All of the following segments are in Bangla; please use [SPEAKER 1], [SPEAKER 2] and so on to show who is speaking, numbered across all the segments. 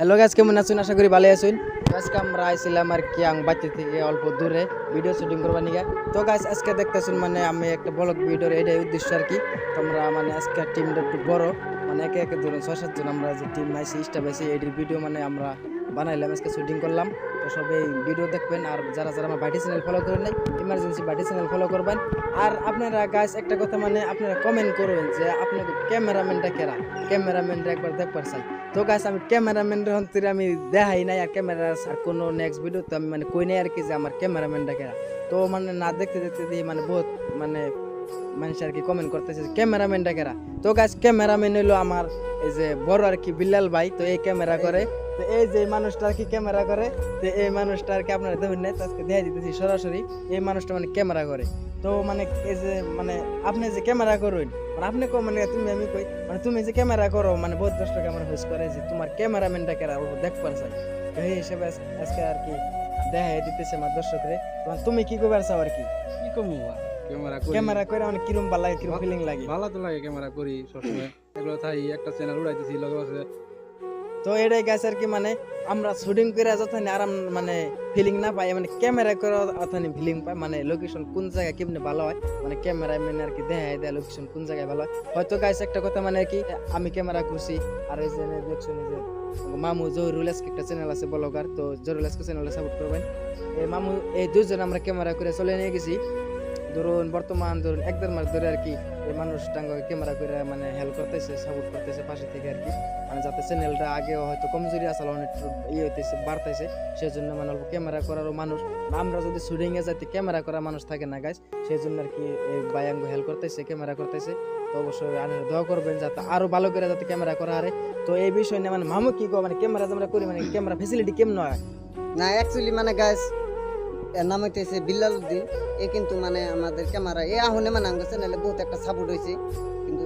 [SPEAKER 1] হ্যালো গাছ কেমন আছেন? আশা করি ভালো আছেন। আজকে আমরা আইছিলাম আর কি আং বাচ্চা থেকে অল্প দূরে ভিডিও শুটিং করবার নিয়ে তো গাছ আজকে দেখতেছেন মানে আমি একটা ব্লগ ভিডিওর এটাই উদ্দেশ্য আর কি। তোমরা মানে আজকে টিমটা একটু বড়। মানে একে একে ধরুন ছয় সাতজন আমরা যে টিম আইসি স্টাফ আইসি এটির ভিডিও মানে আমরা বানাইলাম, আজকে শুটিং করলাম। তো সবাই ভিডিও দেখবেন, আর যারা যারা আমার বাটি চ্যানেল ফলো করেন নাই ইমার্জেন্সি বাটি চ্যানেল ফলো করবেন। আর আপনারা গাছ একটা কথা মানে আপনারা কমেন্ট করবেন যে আপনার ক্যামেরাম্যানটা কেরা? ক্যামেরাম্যানটা একবার দেখবার চাই। তো গাছ আমি ক্যামেরাম্যানের হন্তরে আমি দেখাই নাই, আর ক্যামেরা আর কোনো নেক্সট ভিডিও তো আমি মানে কই নাই আর কি যে আমার ক্যামেরাম্যানটা কেরা। তো মানে না দেখতে দেখতে দিয়ে মানে বহুত মানে মানুষ আর কি কমেন্ট করতেছে ক্যামেরাম্যানটা কেরা। তো গাছ ক্যামেরাম্যান হলো আমার এই যে বড় আর কি বিল্লাল ভাই, তো এই ক্যামেরা করে। তো এই যে মানুষটা আর কি ক্যামেরা করে তো এই মানুষটা আর কি আপনারা দেখুন নাই আজকে দেখা দিতেছি সরাসরি এই মানুষটা মানে ক্যামেরা করে। তো মানে এই যে মানে আপনি যে ক্যামেরা করুন মানে আপনি কো মানে তুমি আমি কই মানে তুমি যে ক্যামেরা করো মানে বহুত দশ টাকা আমার হোস করে যে তোমার ক্যামেরাম্যানটা কেরা দেখবার চাই তো এই হিসেবে আজ- আজকে আর কি দেখা দিতেছে আমার দর্শকরে। তোমার তুমি কি করবার চাও আর কি?
[SPEAKER 2] কি কমু ক্যামেরা করি।
[SPEAKER 1] ক্যামেরা করে মানে কিরম ভালো লাগে কিরম ফিলিং লাগে?
[SPEAKER 2] ভালো তো লাগে ক্যামেরা করি সবসময়। এগুলো তাই একটা চ্যানেল উড়াইতেছি লগে আছে
[SPEAKER 1] তো এটাই গাছ আর কি মানে আমরা শুটিং করে যতখানি আরাম মানে ফিলিং না পাই মানে ক্যামেরা করে অতখানি ফিলিং পাই মানে লোকেশন কোন জায়গায় কেমনি ভালো হয় মানে ক্যামেরায় মানে আর কি দেখায় দেয় লোকেশন কোন জায়গায় ভালো হয়। হয়তো গাছ একটা কথা মানে কি, আমি ক্যামেরা করছি আর এই যে দেখছেন যে মামু জহুরুল আজকে একটা চ্যানেল আছে ব্লগার তো জহুরুল আজকে চ্যানেলে সাপোর্ট করবেন। এই মামু, এই দুজন আমরা ক্যামেরা করে চলে নিয়ে গেছি। ধরুন, বর্তমান ধরুন, এক দেড় মাস ধরে আর কি এই মানুষটাকে ক্যামেরা করে মানে হেল্প করতেছে সাপোর্ট করতেছে পাশে থেকে আর কি। মানে যাতে চ্যানেলটা আগেও হয়তো কমজোরি আসলে অনেক ইয়ে হইতেছে, বাড়তেছে সেই জন্য মানে অল্প ক্যামেরা করারও মানুষ। আমরা যদি শুটিং এ যাতে ক্যামেরা করা মানুষ থাকে না গাছ সেই জন্য আর কি বায়াঙ্গ হেল্প করতেছে ক্যামেরা করতেছে। তো অবশ্যই আপনারা দোয়া করবেন যাতে আরও ভালো করে যাতে ক্যামেরা করা হারে তো এই বিষয় নিয়ে মানে মামু কি মানে ক্যামেরা যে আমরা করি মানে ক্যামেরা ফেসিলিটি কেমন হয়?
[SPEAKER 3] না অ্যাকচুয়ালি মানে গাছ এর নাম হইতেছে বিল্লাল উদ্দিন এ কিন্তু মানে আমাদের ক্যামেরা এ আহনে মানে আমাদের চ্যানেলে বহুত একটা সাপোর্ট হয়েছে কিন্তু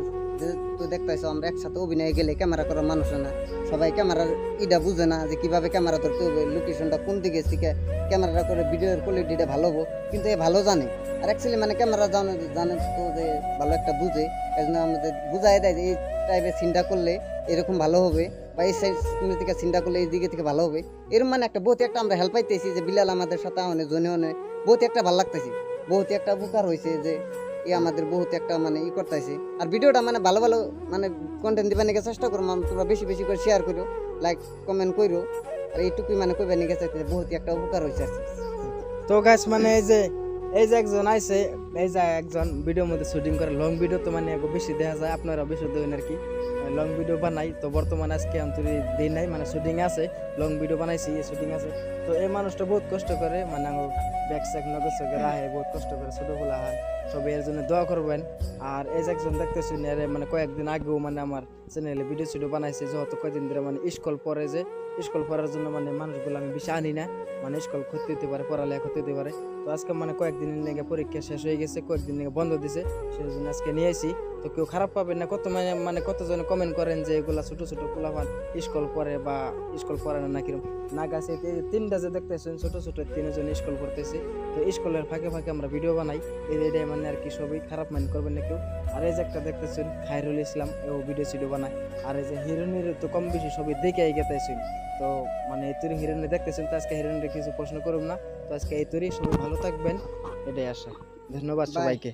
[SPEAKER 3] তো দেখতেছো আমরা একসাথে অভিনয়ে গেলে ক্যামেরা করার মানুষ না। সবাই ক্যামেরার ইটা বুঝে না যে কীভাবে ক্যামেরা ধরতে হবে লোকেশনটা কোন দিকে শিখে ক্যামেরাটা করে ভিডিওর কোয়ালিটিটা ভালো হব। কিন্তু এ ভালো জানে। আর অ্যাকচুয়ালি মানে ক্যামেরা জানে জানে তো যে ভালো একটা বুঝে। এই জন্য আমাদের বুঝাই দেয় যে এই টাইপের সিনটা করলে এরকম ভালো হবে। বা এই সাইড থেকে চিন্তা করলে এই দিকে থেকে ভালো হবে। এরকম মানে একটা বহুত একটা আমরা হেল্প পাইতেছি যে বিলাল আমাদের সাথে অনেক জনে অনেক বহুত একটা ভালো লাগতেছে। বহুত একটা উপকার হয়েছে যে এ আমাদের বহুত একটা মানে ই করতেছে। আর ভিডিওটা মানে ভালো ভালো মানে কন্টেন্ট দিবার নিকে চেষ্টা করো মানে তোমরা বেশি বেশি করে শেয়ার করো লাইক কমেন্ট করো আর এইটুকুই মানে কইবার নিকে চাইতে বহুত একটা উপকার হয়েছে
[SPEAKER 1] তো গাছ মানে এই যে এই যে একজন আইসে এই যে একজন ভিডিওর মধ্যে শুটিং করে। লং ভিডিও তো মানে বেশি দেখা যায় আপনারা বেশি দেবেন আর কি। লং ভিডিও বানাই। তো বর্তমানে আজকে আমি দিন নাই মানে শুটিং আছে। লং ভিডিও বানাইছি শুটিং আছে। তো এই মানুষটা বহুত কষ্ট করে মানে ব্যাগ স্যাগ সগর রাহে বহুত কষ্ট করে ছোট খোলা হয়। সবাই এর জন্য দোয়া করবেন। আর এই যে একজন দেখতেছি এর মানে কয়েকদিন আগেও মানে আমার চ্যানেলে ভিডিও সিডিও বানাইছে, যেহেতু কয়েকদিন ধরে মানে স্কুল পড়ে যে স্কুল পড়ার জন্য মানে মানুষগুলো আমি বেশি আনি না। মানে স্কুল ক্ষতি হতে পারে, পড়ালেখা ক্ষতি হতে পারে। তো আজকে মানে কয়েকদিন লেগে পরীক্ষা শেষ হয়ে গেছে, কয়েকদিন লেগে বন্ধ দিছে, সেই জন্য আজকে নিয়ে আসি তো কেউ খারাপ পাবেন না। কত মানে মানে কতজন কমেন্ট করেন যে এগুলা ছোট ছোট পোলাপান স্কুল পড়ে বা স্কুল পড়ে না নাকি না গাছে তিনটা যে দেখতেছেন ছোট ছোট তিনজন স্কুল পড়তেছে তো স্কুলের ফাঁকে ফাঁকে আমরা ভিডিও বানাই। এই এটাই মানে আর কি সবই খারাপ মাইন্ড করবেন না কেউ। আর এই যে একটা দেখতেছেন খায়রুল ইসলাম ও ভিডিও সিডিও বানায়। আর এই যে হিরোইনের তো কম বেশি সবই দেখে গেতেছেন। তো মানে এই তৈরি হিরোইনে দেখতেছেন তো আজকে হিরোইনের কিছু প্রশ্ন করুন না। তো আজকে এই তৈরি সবাই ভালো থাকবেন। এটাই আশা। ধন্যবাদ সবাইকে।